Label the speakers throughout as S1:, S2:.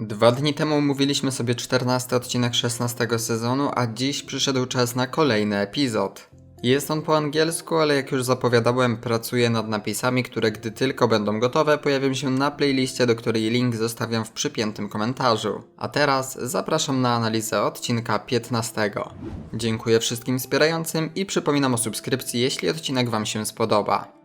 S1: Dwa dni temu mówiliśmy sobie 14 odcinek 16 sezonu, a dziś przyszedł czas na kolejny epizod. Jest on po angielsku, ale jak już zapowiadałem, pracuję nad napisami, które gdy tylko będą gotowe, pojawią się na playliście, do której link zostawiam w przypiętym komentarzu. A teraz zapraszam na analizę odcinka 15. Dziękuję wszystkim wspierającym i przypominam o subskrypcji, jeśli odcinek Wam się spodoba.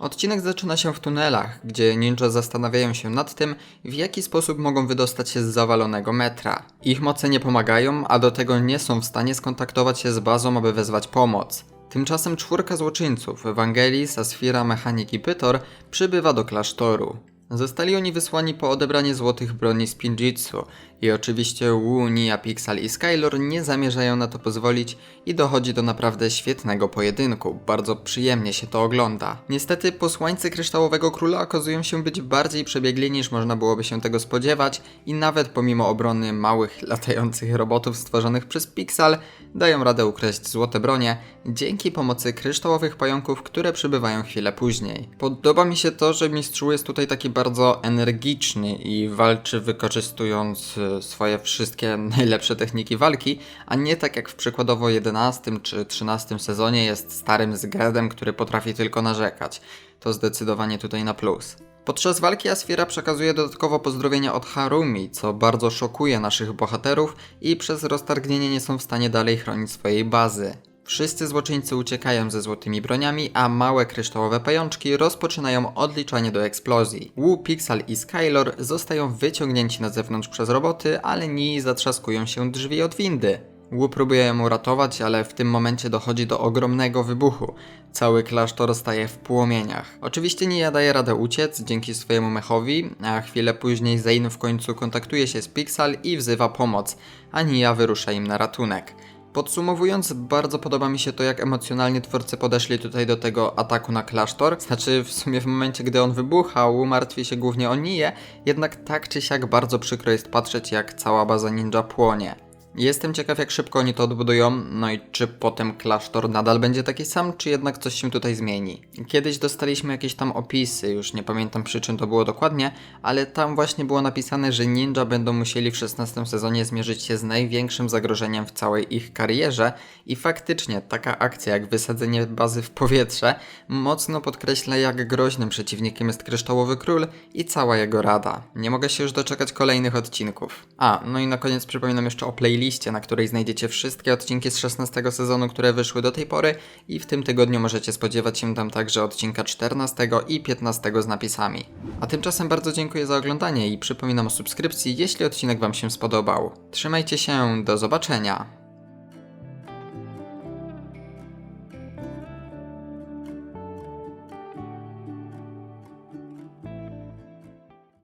S1: Odcinek zaczyna się w tunelach, gdzie ninja zastanawiają się nad tym, w jaki sposób mogą wydostać się z zawalonego metra. Ich moce nie pomagają, a do tego nie są w stanie skontaktować się z bazą, aby wezwać pomoc. Tymczasem czwórka złoczyńców, Ewangelis, Asfira, Mechanik i Pytor, przybywa do klasztoru. Zostali oni wysłani po odebranie złotych broni z Pinjitsu i oczywiście Wu, Nia, Pixel i Skylor nie zamierzają na to pozwolić i dochodzi do naprawdę świetnego pojedynku, bardzo przyjemnie się to ogląda. Niestety posłańcy Kryształowego Króla okazują się być bardziej przebiegli niż można byłoby się tego spodziewać i nawet pomimo obrony małych latających robotów stworzonych przez Pixel dają radę ukraść złote bronie dzięki pomocy kryształowych pająków, które przybywają chwilę później. Podoba mi się to, że mistrzu jest tutaj taki bardzo energiczny i walczy wykorzystując e, swoje wszystkie najlepsze techniki walki, a nie tak jak w przykładowo 11 czy 13 sezonie jest starym zgredem, który potrafi tylko narzekać. To zdecydowanie tutaj na plus. Podczas walki Asfira przekazuje dodatkowo pozdrowienia od Harumi, co bardzo szokuje naszych bohaterów i przez roztargnienie nie są w stanie dalej chronić swojej bazy. Wszyscy złoczyńcy uciekają ze złotymi broniami, a małe kryształowe pajączki rozpoczynają odliczanie do eksplozji. Wu, Pixel i Skylor zostają wyciągnięci na zewnątrz przez roboty, ale Nii zatrzaskują się drzwi od windy. Wu próbuje ją uratować, ale w tym momencie dochodzi do ogromnego wybuchu. Cały klasztor staje w płomieniach. Oczywiście Nia daje radę uciec dzięki swojemu mechowi, a chwilę później Zane w końcu kontaktuje się z Pixel i wzywa pomoc, a Nia wyrusza im na ratunek. Podsumowując, bardzo podoba mi się to, jak emocjonalnie twórcy podeszli tutaj do tego ataku na klasztor. Znaczy, w sumie w momencie, gdy on wybuchał, martwi się głównie o Niję, jednak tak czy siak bardzo przykro jest patrzeć, jak cała baza ninja płonie. Jestem ciekaw, jak szybko oni to odbudują, no i czy potem klasztor nadal będzie taki sam, czy jednak coś się tutaj zmieni. Kiedyś dostaliśmy jakieś tam opisy, już nie pamiętam przy czym to było dokładnie, ale tam właśnie było napisane, że ninja będą musieli w 16 sezonie zmierzyć się z największym zagrożeniem w całej ich karierze i faktycznie taka akcja jak wysadzenie bazy w powietrze mocno podkreśla jak groźnym przeciwnikiem jest Kryształowy Król i cała jego rada. Nie mogę się już doczekać kolejnych odcinków. A, no i na koniec przypominam jeszcze o playliście, na której znajdziecie wszystkie odcinki z 16 sezonu, które wyszły do tej pory i w tym tygodniu możecie spodziewać się tam także odcinka 14 i 15 z napisami. A tymczasem bardzo dziękuję za oglądanie i przypominam o subskrypcji, jeśli odcinek Wam się spodobał. Trzymajcie się, do zobaczenia!